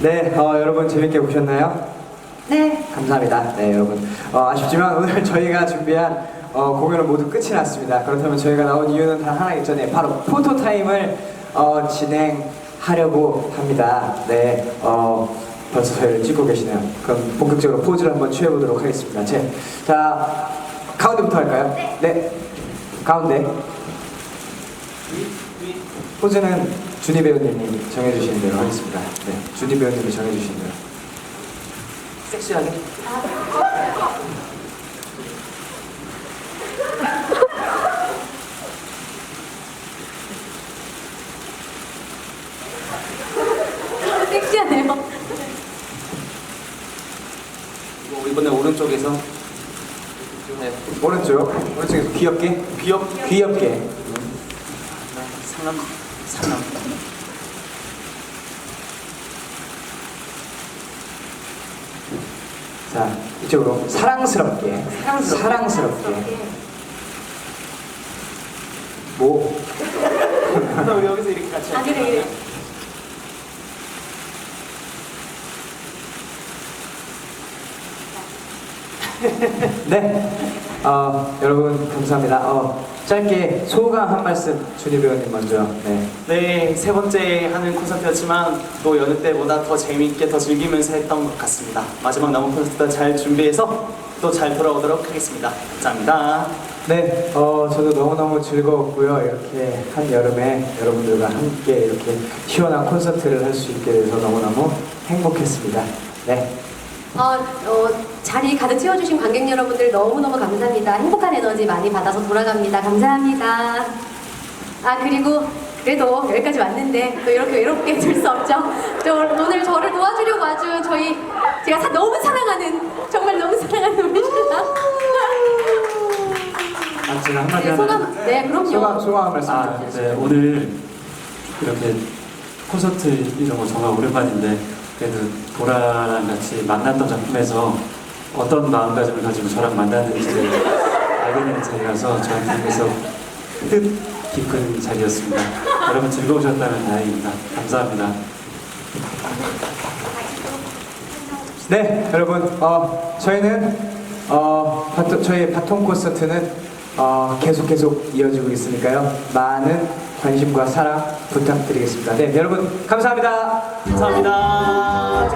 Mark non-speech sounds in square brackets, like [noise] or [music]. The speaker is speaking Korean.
네, 어, 여러분 재밌게 보셨나요? 네. 감사합니다. 네, 여러분. 어, 아쉽지만 오늘 저희가 준비한 어, 공연은 모두 끝이 났습니다. 그렇다면 저희가 나온 이유는 단 하나 있잖아요. 바로 포토 타임을 어, 진행하려고 합니다. 네, 어, 벌써 저희를 찍고 계시네요. 그럼 본격적으로 포즈를 한번 취해보도록 하겠습니다. 제, 자, 가운데부터 할까요? 네. 가운데. 포즈는 준희 배우님이 정해주시는 대로 하겠습니다. 네, 준희 배우님이 정해주시는 대로. 섹시하게. [laughs] 섹시하네요. 뭐 이번에 오른쪽에서 네, 오른쪽 오른쪽에서 귀엽게 귀엽 귀엽게 상남 상남 자 이쪽으로 사랑스럽게 사랑스럽게. 뭐? 그럼 여기서 이렇게 같이 아, 그래, 그래. 네. 어, 여러분 감사합니다. 어, 짧게 소감 한 말씀 준희 배우님 먼저. 네. 네, 세 번째 하는 콘서트였지만 또 여느 때보다 더 재미있게 더 즐기면서 했던 것 같습니다. 마지막 남은 콘서트 잘 준비해서 또 잘 돌아오도록 하겠습니다. 감사합니다. 네, 어, 저도 너무너무 즐거웠고요. 이렇게 한 여름에 여러분들과 함께 이렇게 시원한 콘서트를 할 수 있게 돼서 너무너무 행복했습니다. 네. 어, 어, 자리 가득 채워주신 관객 여러분들 너무너무 감사합니다. 행복한 에너지 많이 받아서 돌아갑니다. 감사합니다. 아, 그리고 그래도 여기까지 왔는데 또 이렇게 외롭게 둘수 없죠. 저 오늘 저를 도와주려고 와준 저희 제가 사- 너무 사랑하는 정말 너무 사랑하는 우리 신랑. 아, 제가 한마디 네, 하면 소감, 네, 그럼요. 소감, 소감 한 말씀 아. 네, 오늘 이렇게 콘서트 이런 거 정말 오랜만인데 그래도 도라랑 같이 만났던 작품에서 어떤 마음가짐을 가지고 저랑 만났는지를 알게 되는 자리라서 저한테 계속 뜻깊은 자리였습니다. 여러분 즐거우셨다면 다행입니다. 감사합니다. 네, 여러분, 어, 저희는 어, 바토, 저희 바통 콘서트는 어, 계속 계속 이어지고 있으니까요. 많은 관심과 사랑 부탁드리겠습니다. 네, 여러분 감사합니다. 감사합니다.